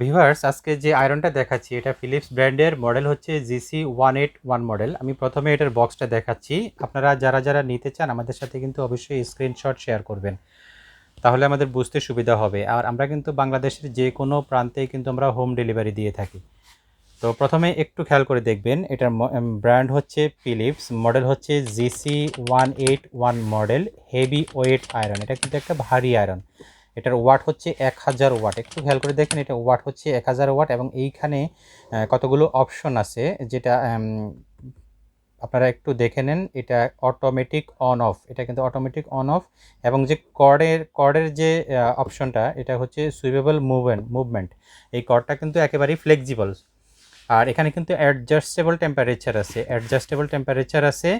Viewers আজকে যে আয়রনটা দেখাচ্ছি, এটা ফিলিপস ব্র্যান্ডের মডেল হচ্ছে GC one eight one model আমি প্রথমে এটার বক্সটা দেখাচ্ছি। আপনারা যারা যারা নিতে চান, আমাদের সাথে কিন্তু অবশ্যই স্ক্রিনশট শেয়ার করবেন। তাহলে আমাদের বুঝতে সুবিধা হবে। আর আমরা কিন্তু বাংলাদেশের যে কোনো প্রান্তেই কিন্তু আমরা হোম ডেলিভারি দিয়ে থাকি। তো প্রথমে একটু খেয়াল করে দেখবেন, এটার ব্র্যান্ড হচ্ছে ফিলিপস মডেল হচ্ছে GC one eight one model heavy weight iron এটা কিন্তু একটা ভারী আয়রন এটার ওয়াট হচ্ছে এক হাজার ওয়াট। একটু খেয়াল করে দেখেন, এটা ওয়াট হচ্ছে এক হাজার ওয়াট এবং এইখানে কতগুলো অপশন আছে যেটা আপনারা একটু দেখে নেন, এটা অটোমেটিক অন অফ এটা কিন্তু অটোমেটিক অন অফ এবং যে কর্ডের কর্ডের যে অপশনটা এটা হচ্ছে সুইভেবল মুভমেন্ট মুভমেন্ট এই কর্ডটা কিন্তু একেবারেই ফ্লেক্সিবল আর এখানে কিন্তু অ্যাডজাস্টেবল টেম্পারেচার আছে অ্যাডজাস্টেবল টেম্পারেচার আছে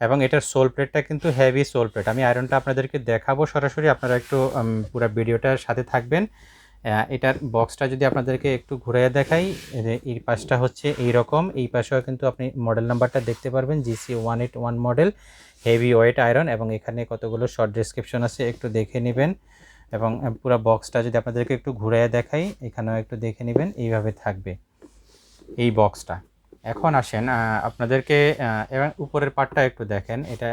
এবং এটার সোল প্লেটটা কিন্তু হেভি সোল প্লেট আমি আয়রনটা আপনাদেরকে দেখাবো সরাসরি, আপনারা একটু পুরো ভিডিওটার সাথে থাকবেন। এটার বক্সটা যদি আপনাদেরকে একটু ঘুরিয়ে দেখাই, এই পাশটা হচ্ছে এই রকম এই পাশেও কিন্তু আপনি মডেল নাম্বারটা দেখতে পারবেন GC one eight one model heavy weight iron এবং এখানে কতগুলো শর্ট ডেসক্রিপশন আছে, একটু দেখে নেবেন। এবং পুরো বক্সটা যদি আপনাদেরকে একটু ঘুরিয়ে দেখাই, এখানেও একটু দেখে নেবেন, এইভাবে থাকবে। এই বক্সটা এখন আসেন আপনাদেরকে এবার উপরের পার্টটা একটু দেখেন। এটা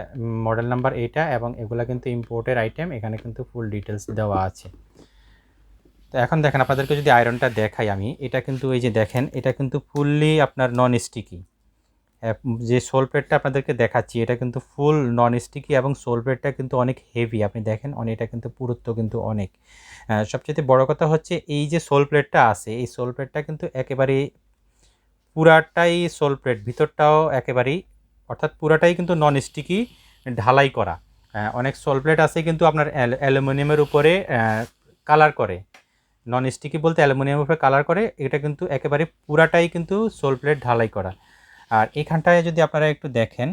মডেল নাম্বার এইটা এবং এগুলা কিন্তু ইম্পোর্টের আইটেম এখানে কিন্তু ফুল ডিটেলস দেওয়া আছে। তো এখন দেখেন, আপনাদেরকে যদি আয়রনটা দেখাই আমি, এটা কিন্তু এই যে দেখেন, এটা কিন্তু ফুললি আপনার নন স্টিকি যে সোল প্লেটটা আপনাদেরকে দেখাচ্ছি, এটা কিন্তু ফুল নন স্টিকি এবং সোল প্লেটটা কিন্তু অনেক হেভি আপনি দেখেন অনেক এটা কিন্তু পুরুত্ব কিন্তু অনেক। সবচেয়ে বড় কথা হচ্ছে, এই যে সোল প্লেটটা আছে, এই সোল প্লেটটা কিন্তু একেবারে পুরাটাই সোল প্লেট ভিতরটাও একেবারেই, অর্থাৎ পুরাটাই কিন্তু নন স্টিকি ঢালাই করা। অনেক সোল প্লেট আছে কিন্তু আপনার অ্যাল- অ্যালুমিনিয়ামের উপরে কালার করে। নন স্টিকি বলতে অ্যালুমিনিয়ামের উপরে কালার করে, এটা কিন্তু একেবারে পুরাটাই কিন্তু সোল প্লেট ঢালাই করা। আর এখানটায় যদি আপনারা একটু দেখেন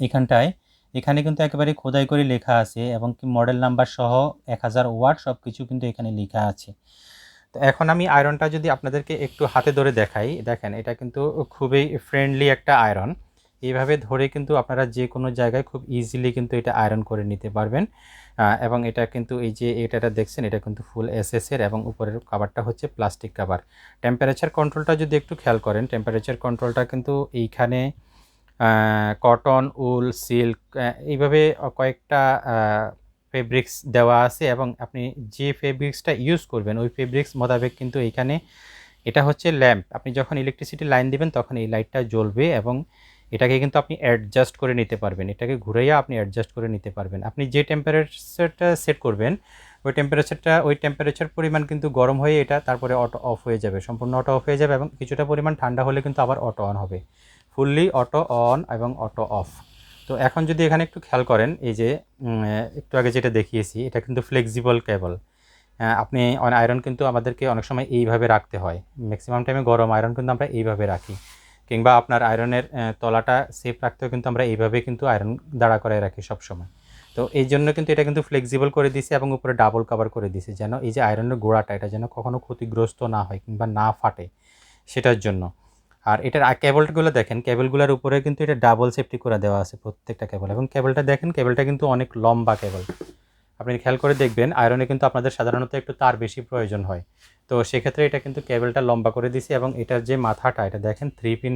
এখানটায়, এখানে কিন্তু একেবারে খোদাই করে লেখা আছে এবং কি মডেল নাম্বার সহ এক হাজার ওয়াট সব কিছু কিন্তু এখানে লেখা আছে। তো এখন আমি আয়রনটা যদি আপনাদেরকে একটু হাতে ধরে দেখাই, দেখেন এটা কিন্তু খুবই ফ্রেন্ডলি একটা আয়রন এইভাবে ধরে কিন্তু আপনারা যে কোনো জায়গায় খুব ইজিলি কিন্তু এটা আয়রন করে নিতে পারবেন। এবং এটা কিন্তু এই যে এটাটা দেখছেন, এটা কিন্তু ফুল এসএসের এবং উপরের কাভারটা হচ্ছে প্লাস্টিক কাভার টেম্পারেচার কন্ট্রোলটা যদি একটু খেয়াল করেন টেম্পারেচার কন্ট্রোলটা কিন্তু এইখানে কটন উল সিল্ক এইভাবে কয়েকটা ফেব্রিক্স দেওয়া আছে এবং আপনি যে ফেব্রিক্সটা ইউজ করবেন, ওই ফেব্রিক্স মোতাবেক কিন্তু এখানে এটা হচ্ছে ল্যাম্প আপনি যখন ইলেকট্রিসিটি লাইন দিবেন, তখন এই লাইটটা জ্বলবে এবং এটাকে কিন্তু আপনি অ্যাডজাস্ট করে নিতে পারবেন। এটাকে ঘুরাইয়া আপনি অ্যাডজাস্ট করে নিতে পারবেন। আপনি যে টেম্পারেচারটা সেট করবেন, ওই টেম্পারেচারটা ওই টেম্পারেচার পরিমাণ কিন্তু গরম হয়ে এটা তারপরে অটো অফ হয়ে যাবে। সম্পূর্ণ অটো অফ হয়ে যাবে এবং কিছুটা পরিমাণ ঠান্ডা হলে কিন্তু আবার অটো অন হবে। ফুললি অটো অন এবং অটো অফ তো এখন যদি এখানে একটু খেয়াল করেন, এই যে একটু আগে যেটা দেখিয়েছি, এটা কিন্তু ফ্লেক্সিবল কেবল আপনি আয়রন কিন্তু আমাদেরকে অনেক সময় এইভাবে রাখতে হয়। ম্যাক্সিমাম টাইমে গরম আয়রন কিন্তু আমরা এইভাবে রাখি। কিংবা আপনার আয়রনের তলাটা সেফ রাখতেও কিন্তু আমরা এইভাবে কিন্তু আয়রন দাঁড়া করায় রাখি সবসময়। তো এই জন্য কিন্তু এটা কিন্তু ফ্লেক্সিবল করে দিছে এবং উপরে ডাবল কভার করে দিছে যেন এই যে আয়রনের গোড়াটা, এটা যেন কখনো ক্ষতিগ্রস্ত না হয় কিংবা না ফাটে সেটার জন্য। আর এটার কেবলগুলো দেখেন, কেবলগুলোর উপরে কিন্তু এটা ডাবল সেফটি করে দেওয়া আছে প্রত্যেকটা কেবল। এবং কেবলটা দেখেন, কেবলটা কিন্তু অনেক লম্বা কেবল। আপনি খেয়াল করে দেখবেন আয়রনে কিন্তু আপনাদের সাধারণত একটু তার বেশি প্রয়োজন হয়। তো সেক্ষেত্রে এটা কিন্তু কেবলটা লম্বা করে দিয়েছে এবং এটার যে মাথাটা, এটা দেখেন থ্রি পিন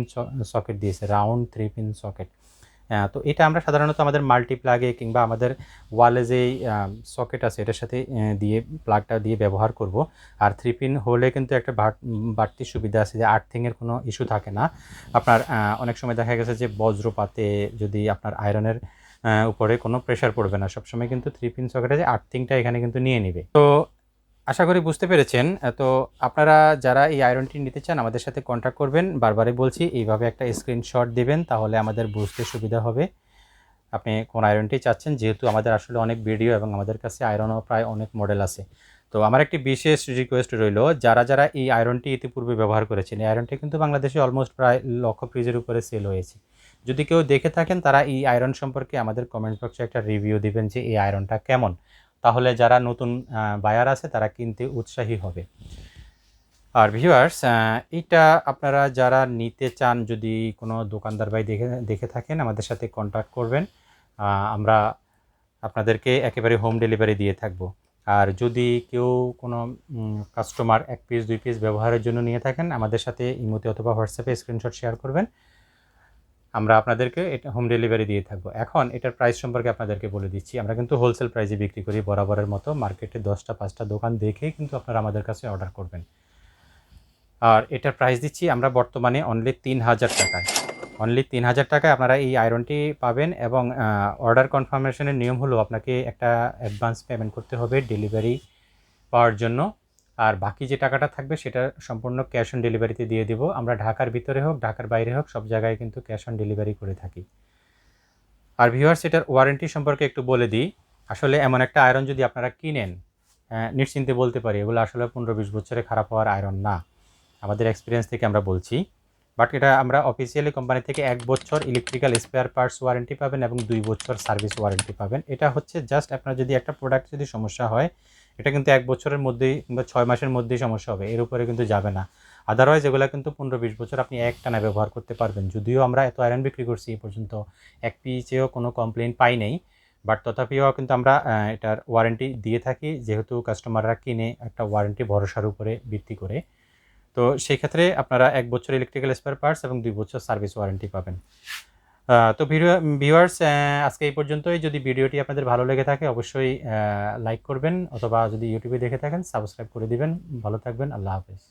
সকেট দিয়েছে রাউন্ড থ্রি পিন সকেট তো এটা আমরা সাধারণত আমাদের মাল্টি প্লাগে কিংবা আমাদের ওয়ালে যে সকেট আছে, এটার সাথে দিয়ে প্লাগটা দিয়ে ব্যবহার করব। আর থ্রি পিন হলে কিন্তু একটা বাড়- বাড়তি সুবিধা আছে যে আর্থিংয়ের কোনো ইস্যু থাকে না। আপনার অনেক সময় দেখা গেছে যে বজ্রপাতে যদি আপনার আয়রনের উপরে কোনো প্রেশার পড়বে না, সবসময় কিন্তু থ্রি পিন সকেটে যে আর্থিংটা এখানে কিন্তু নিয়ে নিবে। তো আশা করি বুঝতে পেরেছেন। তো আপনারা যারা এই আয়রনটি নিতে চান, আমাদের সাথে কন্ট্যাক্ট করবেন। বারবারই বলছি, এইভাবে একটা স্ক্রিনশট দিবেন, তাহলে আমাদের বুঝতে সুবিধা হবে। আপনি কোন আয়রনটি চাচ্ছেন, যেহেতু আমাদের আসলে অনেক ভিডিও এবং আমাদের কাছে আয়রনও প্রায় অনেক মডেল আছে। তো আমার একটি বিশেষ রিকোয়েস্ট রইল, যারা যারা এই আয়রনটি ইতিপূর্বে ব্যবহার করেছেন, এই আয়রনটি কিন্তু বাংলাদেশে অলমোস্ট প্রায় লক্ষ ফ্রিজের উপরে সেল হয়েছে। যদি কেউ দেখে থাকেন, তারা এই আয়রন সম্পর্কে আমাদের কমেন্ট বক্সে একটা রিভিউ দিবেন যে এই আয়রনটা কেমন। তাহলে যারা নতুন বায়ার আছে, তারা কিনতে উৎসাহী হবে। আর ভিউয়ার্স এটা আপনারা যারা নিতে চান, যদি কোনো দোকানদার ভাই দেখে দেখে থাকেন, আমাদের সাথে কন্ট্যাক্ট করবেন। আমরা আপনাদেরকে একেবারে হোম ডেলিভারি দিয়ে থাকব। আর যদি কেউ কোনো কাস্টমার এক পিস দুই পিস ব্যবহারের জন্য নিয়ে থাকেন, আমাদের সাথে ইমোতে অথবা হোয়াটসঅ্যাপে স্ক্রিনশট শেয়ার করবেন। আমরা আপনাদেরকে এটা হোম ডেলিভারি দিয়ে থাকব। এখন এটার প্রাইস সম্পর্কে আপনাদেরকে বলে দিচ্ছি। আমরা কিন্তু হোলসেল প্রাইসে বিক্রি করি বরাবরের মতো। মার্কেটে দশটা, পাঁচটা দোকান দেখেই কিন্তু আপনারা আমাদের কাছে অর্ডার করবেন। আর এটার প্রাইস দিচ্ছি আমরা বর্তমানে অনলি তিন হাজার টাকায়। অনলি তিন হাজার টাকায় আপনারা এই আয়রনটি পাবেন এবং অর্ডার কনফার্মেশনের নিয়ম হলো আপনাকে একটা অ্যাডভান্স পেমেন্ট করতে হবে ডেলিভারি পাওয়ার জন্য। আর বাকি যে টাকাটা থাকবে সেটা সম্পূর্ণ ক্যাশ অন ডেলিভারিতে দিয়ে দিব। আমরা ঢাকার ভিতরে হোক, ঢাকার বাইরে হোক, সব জায়গায় কিন্তু ক্যাশ অন ডেলিভারি করে থাকি। আর ভিউয়ার্স এটার ওয়ারেন্টি সম্পর্কে একটু বলে দিই। আসলে এমন একটা আয়রন যদি আপনারা কিনেন নিশ্চিন্তে বলতে পারি, এগুলো আসলে পনেরো বিশ বছরে খারাপ হওয়ার আয়রন না। আমাদের এক্সপিরিয়েন্স থেকে আমরা বলছি। বাট এটা আমরা অফিসিয়ালি কোম্পানি থেকে এক বছর ইলেকট্রিক্যাল স্পেয়ার পার্টস ওয়ারেন্টি পাবেন এবং দুই বছর সার্ভিস ওয়ারেন্টি পাবেন। এটা হচ্ছে জাস্ট আপনার যদি একটা প্রোডাক্ট যদি সমস্যা হয় এটা কিন্তু এক বছরের মধ্যেই কিংবা ছয় মাসের মধ্যেই সমস্যা হবে। এর উপরে কিন্তু যাবে না। আদারওয়াইজ এগুলো কিন্তু পনেরো বিশ বছর আপনি এক টানা ব্যবহার করতে পারবেন। যদিও আমরা এত আয়রন বিক্রি করছি এ পর্যন্ত, এক পিচেও কোনো কমপ্লেন পাই নাই। বাট তথাপিও কিন্তু আমরা এটার ওয়ারেন্টি দিয়ে থাকি। যেহেতু কাস্টমাররা কিনে একটা ওয়ারেন্টি ভরসার উপরে ভিত্তি করে। তো সেই ক্ষেত্রে আপনারা এক বছর ইলেকট্রিক্যাল স্পেয়ার পার্টস এবং দুই বছর সার্ভিস ওয়ারেন্টি পাবেন। তো ভিউয়ার্স আজকে এই পর্যন্তই। যদি ভিডিওটি আপনাদের ভালো লেগে থাকে, অবশ্যই লাইক করবেন অথবা যদি ইউটিউবে দেখে থাকেন সাবস্ক্রাইব করে দিবেন। ভালো থাকবেন। আল্লাহ হাফেজ।